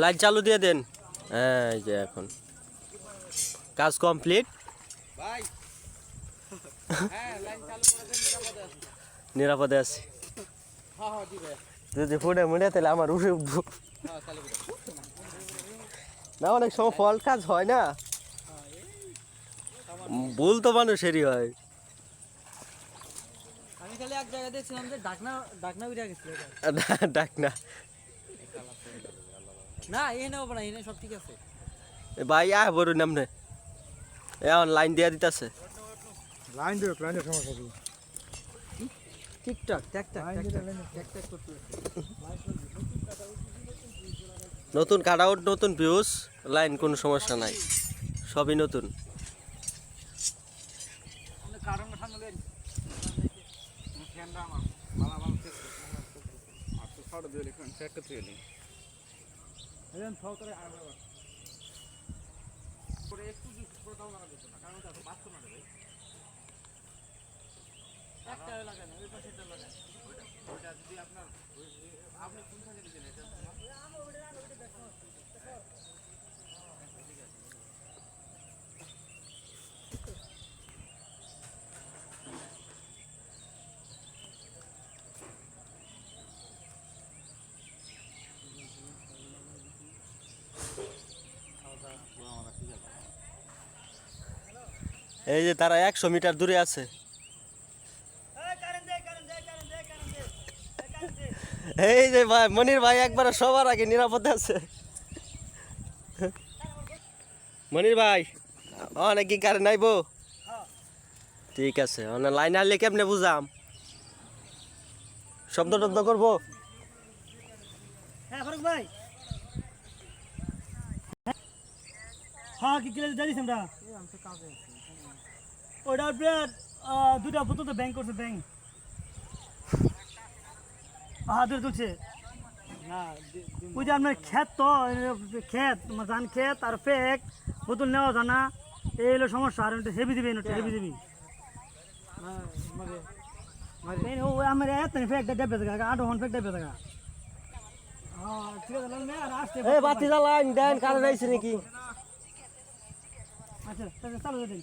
Light চালু দিয়ে দেন। এই যে এখন। কাজ কমপ্লিট। ভাই। হ্যাঁ লাইন চালু করে দেন নিরাপদে আছে। হ্যাঁ হ্যাঁ যদি ফুটে মুড়ে তাহলে আমার উঠে উঠবো। হ্যাঁ করে না অনেক সময় ফল কাজ হয় না। ভুল তো মানুষেরই হয়। আমি খালি এক জায়গায় দেখছিলাম যে ডাকনা ডাকনা উড়ে গেছিল ডাক না না এই নেব না এনে সব ঠিক আছে। এ ভাই আয় বড় নামনে এখন লাইন দিয়া দিতেছে। লাইন লাইনের সমস্যা কি? টিকটক করতে নতুন কাটাউট নতুন ভিউজ লাইন কোনো সমস্যা নাই। সবই নতুন। একটা লাগান ওই পাশেটা লাগান ওইটা ওইটা যদি আপনার আপনি কোনখানে এই যে তারা একশো মিটার দূরে আছে। এই যে ভাই, মনির ভাই একবার সবার আগে নিরাপদে আছে। মনির ভাই অনেক কি কারে নাইবো ঠিক আছে অনেক লাইন আনলে কেমনে বুঝাম? শব্দ টব্দ করব? হ্যাঁ ফারুক ভাই। হ্যাঁ কি আমরা ওটা আপনার দুটা বোতল তো ব্যাংক করছে ব্যাংক হ্যাঁ দুটো তুলছে। না ওই যে আপনার ক্ষেত তো ক্ষেত ধান ক্ষেত আর ফেক বোতল নেওয়া জানা এই হলো সমস্যা আর হেভি দিবি হেভি দিবি। মানে আমার এত ফেক ডেবে থাকা আট হন ফেক ডেবে থাকা এই বাতি জ্বালাইন দেন কারণ আইছে নাকি? আচ্ছা তাহলে চালু দিন।